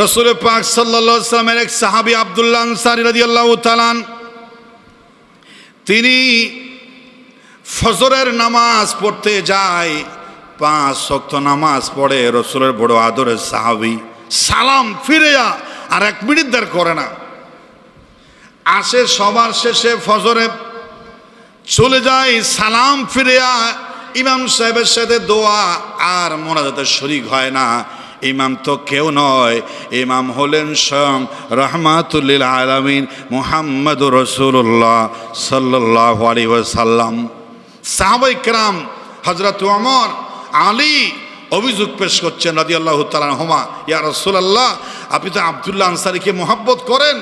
রসুল পাক সাল্লা সাল্লামের এক সাহাবি আবদুল্লাহ আনসারি রাদিয়াল্লাহু তালান তিনি ফজরের নামাজ পড়তে যায়, পাঁচ শক্ত নামাজ পড়ে রসুলের বড় আদরের সাহাবি, সালাম ফিরে আর এক মিনিট দের করে না। আসে সবার শেষে ফজরে চলে যায়, সালাম ফিরে ইমাম সাহেবের সাথে দোয়া, আর মোনাজাতের শরিক হয় না। ইমাম তো কেউ নয়, ইমাম হলেন স্বয়ং রহমাতুল্লিল আলমিন মুহাম্মদ রসুল্লাহ সাল্লাহ আলী সাল্লাম সাহাবাই হজরত ওমর, আলী অভিযোগ পেশ করছেন রাজি আল্লাহ হোমা ইয়া রসুল্লাহ আপনি তো আবদুল্লাহ আনসারিকে মোহাব্বত করেন,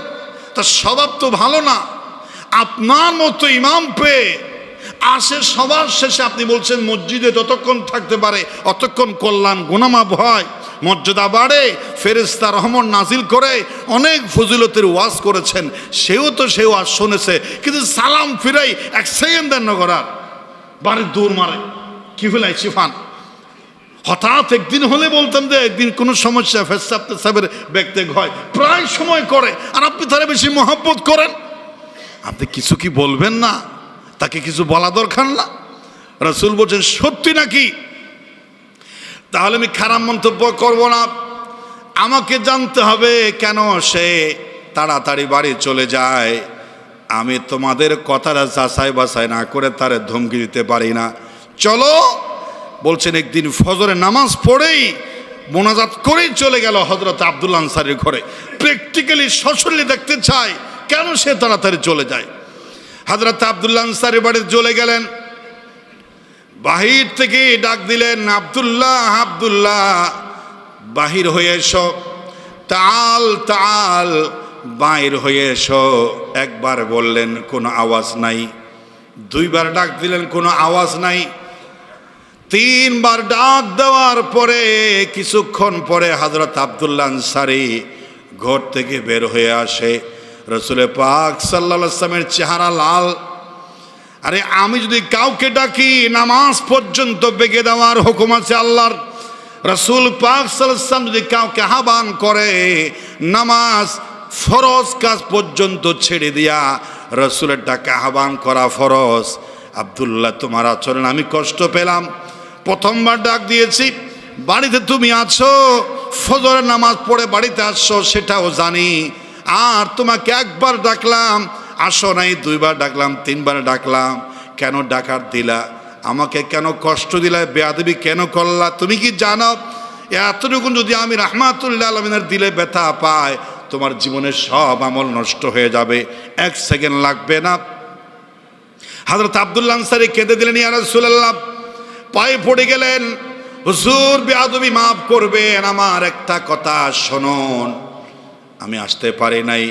তার স্বভাব তো ভালো না। আপনার মতো ইমাম পেয়ে আসে সবার শেষে আপনি বলছেন, মসজিদে যতক্ষণ থাকতে পারে, অতক্ষণ কল্যাণ, গুনামাপ হয়। মর্যাদা বাড়ে ফেরেস্তা রহমন নাজিল করে, অনেক ফজিলতের ওয়াজ করেছেন, সেও তো সে ওয়াজ শুনেছে, কিন্তু সালাম ফিরাই এক সেকেন্ড দেন করার বাড়ির দৌড় মারে। কি ফেলাই চিফান হঠাৎ একদিন হলে বলতাম যে একদিন কোনো সমস্যা ফেসাব তেসাবের ব্যক্তি হয়, প্রায় সময় করে, আর আপনি তারা বেশি মহব্বত করেন। আপনি কিছু কি বলবেন না? তাকে কিছু বলা দরকার না? রসুল বলছেন, সত্যি নাকি? তাহলে আমি খারাপ মন্তব্য করব না। আমাকে জানতে হবে কেন সে তাড়াতাড়ি বাড়ি চলে যায়। আমি তোমাদের কথাটা যাচাই বাছাই না করে তারে ধমকি দিতে পারি না। চলো, বলছেন একদিন ফজরে নামাজ পড়েই মোনাজাত করেই চলে গেল হজরত আব্দুল আনসারির ঘরে। প্র্যাকটিক্যালি সশরীরে দেখতে চায় কেন সে তাড়াতাড়ি চলে যায়। হজরত আব্দুল্লাহ আনসারির বাড়ি চলে গেলেন। বাহির থেকে ডাক দিলেন, আব্দুল্লাহ, আবদুল্লাহ। বাহির হয়ে এসো। তাল তাল বাইর হয়ে এসো। একবার বললেন, কোনো আওয়াজ নাই। দুইবার ডাক দিলেন, কোনো আওয়াজ নাই। তিনবার ডাক দেওয়ার পরে, কিছুক্ষণ পরে হজরত আবদুল্লাহ আনসারি ঘর থেকে বের হয়ে আসে। রসুলে পাক সাল্লা সাল্লামের চেহারা লাল। আরে আমি যদি কাউকে ডাকি, নামাজ পর্যন্ত বেগে দেওয়ার হুকুম আছে আল্লাহর। রসুল পাক সাল্লাম যদি কাউকে আহ্বান করে, নামাজ ফরজ কাজ পর্যন্ত ছেড়ে দিয়া রসুলের ডাকে আহ্বান করা ফরজ। আবদুল্লাহ, তোমার আচরণ আমি কষ্ট পেলাম। প্রথমবার ডাক দিয়েছি, বাড়িতে তুমি আছো, ফজরের নামাজ পড়ে বাড়িতে আসছো, সেটাও জানি। আর তোমাকে একবার ডাকলাম আসো নাই, দুইবার ডাকলাম, তিনবার ডাকলাম, কেন ডাকার দিলা? আমাকে কেন কষ্ট দিলা? বেয়াদবি কেন করলা? তুমি কি জানো? এতটুকু যদি আমি রাহমাতুল্লাহ আলমিনের দিলে ব্যথা পাই তোমার জীবনের সব আমল নষ্ট হয়ে যাবে। এক সেকেন্ড লাগবে না। হাজরত আবদুল্লাহ আনসারি কেঁদে দিলেন, ইয়া রাসূলুল্লাহ, পায়ে পড়ে গেলেন। হুজুর, বেয়াদবি মাফ করবেন। আমার একটা কথা শুনুন। আমি আসতে পারি নাই।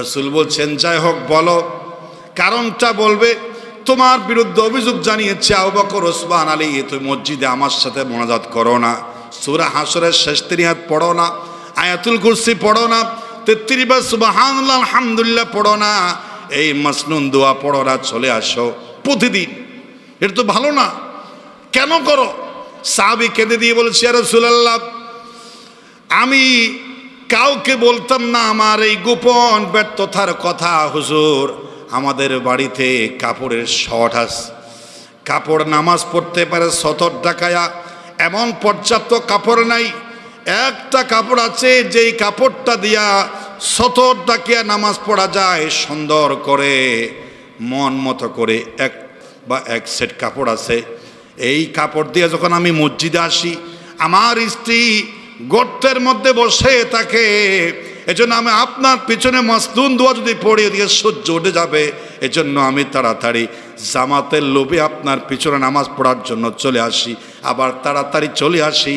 রসুল বলছেন, যাই হোক, বলো। কারণটা বলবে, তোমার বিরুদ্ধে অভিযোগ জানিয়েছে আবু বকর, ওসমান আলী, তুমি মসজিদে আমার সাথে মোনাজাত করো না। সুরা হাসরের শেষ তিরিহাত পড়ো না, আয়াতুল কুরসি পড়ো না, তেত্রিশ বার সুবাহান আলহামদুলিল্লাহ পড়ো না। এই মাসনুন দোয়া পড়ো না, চলে আসো প্রতিদিন। এটা তো ভালো না। কেন করো? সাহাবি কেঁদে দিয়ে বলেছি আর রসুলাল্লাহ, আমি কাউকে বলতাম না, আমার এই গোপন ব্যর্থতার কথা, হুজুর। আমাদের বাড়িতে কাপড়ের শর্ট আছে কাপড় নামাজ পড়তে পারে সতর টাকায়া এমন পর্যাপ্ত কাপড় নাই। একটা কাপড় আছে, যেই কাপড়টা দিয়া সতর টাকিয়া নামাজ পড়া যায়, সুন্দর করে, মন মতো করে এক বা এক সেট কাপড় আছে। এই কাপড় দিয়ে যখন আমি মসজিদে আসি, আমার স্ত্রী গর্তের মধ্যে বসে থাকে। এজন্য আমি আপনার পিছনে মাসদুন দোয়া যদি পড়িয়ে দিয়ে সহ্য উঠে যাবে, এজন্য আমি তাড়াতাড়ি জামাতের লোভে আপনার পিছনে নামাজ পড়ার জন্য চলে আসি। আবার তাড়াতাড়ি চলে আসি।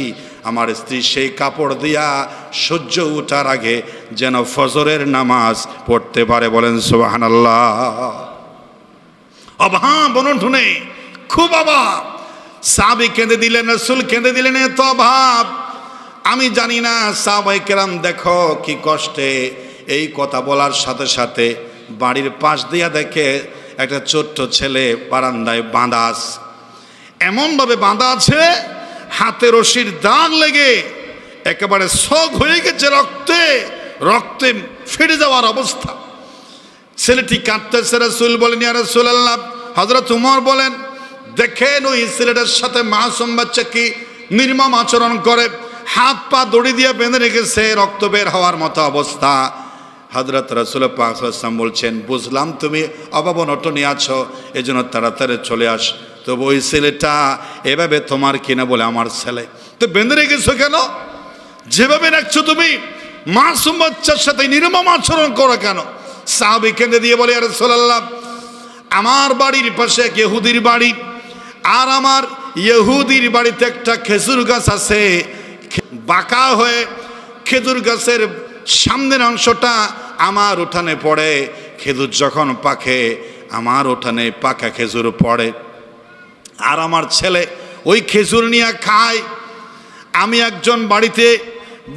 আমার স্ত্রী সেই কাপড় দিয়া সহ্য উঠার আগে যেন ফজরের নামাজ পড়তে পারে বলেন সোহান আল্লাহ অভাব অনঠুনে খুব অভাব সাবি কেঁদে দিলেন, রসুল কেঁদে দিলেন, এত অভাব আমি জানি না সাবাই কেরাম দেখো কি কষ্টে এই কথা বলার সাথে সাথে বাড়ির পাশ দিয়া দেখে একটা ছোট্ট ছেলে বারান্দায় বাঁধা আছে। এমনভাবে বাঁধা আছে, হাতে রশির দাগ লেগে একেবারে শখ হয়ে গেছে রক্তে রক্তে ফিরে যাওয়ার অবস্থা। ছেলেটি কাঁদতেছে, রসুল বলেন রসুল আল্লাহ হজরত উমর বলেন, দেখেন ওই ছেলেটার সাথে মাসুম বাচ্চা কি নির্মম আচরণ করে। হাত পা দড়ি দিয়ে বেঁধে রেখেছে, রক্ত বের হওয়ার মতো অবস্থা। হজরত রসুল পাকসাম বলছেন, বুঝলাম তুমি অভাবনটনি আছো এই জন্য তাড়াতাড়ি চলে আস। তবু ওই ছেলেটা এভাবে তোমার কিনা বলে আমার ছেলে। তো বেঁধে রেখেছো কেন? যেভাবে রাখছো তুমি, মাসুম বাচ্চার সাথে নির্মম আচরণ করো কেন? সাহাবি কেঁদে দিয়ে বলে আরে সোল্লাহ আমার বাড়ির পাশে এক ইহুদির বাড়ি, আর আমার ইহুদির বাড়িতে একটা খেজুর গাছ আছে। বাঁকা হয়ে খেজুর গাছের সামনের অংশটা আমার উঠানে পড়ে। খেজুর যখন পাখে আমার উঠানে পাকা খেজুর পড়ে। আর আমার ছেলে ওই খেজুর নিয়ে খায়। আমি একজন বাড়িতে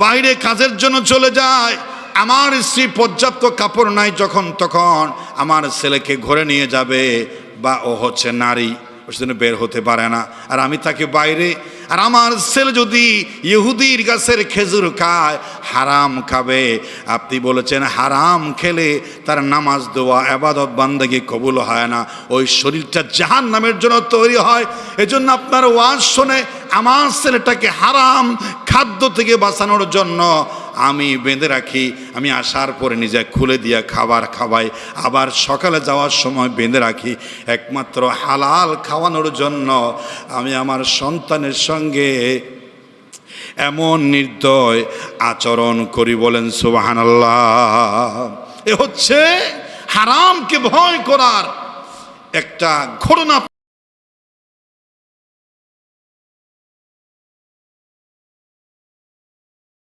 বাইরে কাজের জন্য চলে যাই। আমার স্ত্রী পর্যাপ্ত কাপড় নাই যখন তখন আমার ছেলেকে ঘরে নিয়ে যাবে বা ও হচ্ছে নারী। ওর জন্য বের হতে পারে না। আর আমি তাকে বাইরে, আর আমার ছেলে যদি ইহুদির গাছের খেজুর খায়, হারাম খাবে। আপনি বলেছেন হারাম খেলে তার নামাজ দেওয়া, আবাদত, বান্দাগি কবুল হয় না। ওই শরীরটা জাহান নামের জন্য তৈরি হয়। এজন্য আপনার ওয়াজ শুনে আমার ছেলেটাকে হারাম খাদ্য থেকে বাঁচানোর জন্য আমি বেঁধে রাখি, আমি আসার পরে নিজে খুলে দিয়ে খাবার খাওয়াই। আবার সকালে যাওয়ার সময় বেঁধে রাখি। একমাত্র হালাল খাওয়ানোর জন্য আমি আমার সন্তানের সঙ্গে এমন নির্দয় আচরণ করি বলেন সুবাহান এ হচ্ছে হারামকে ভয় করার একটা ঘটনা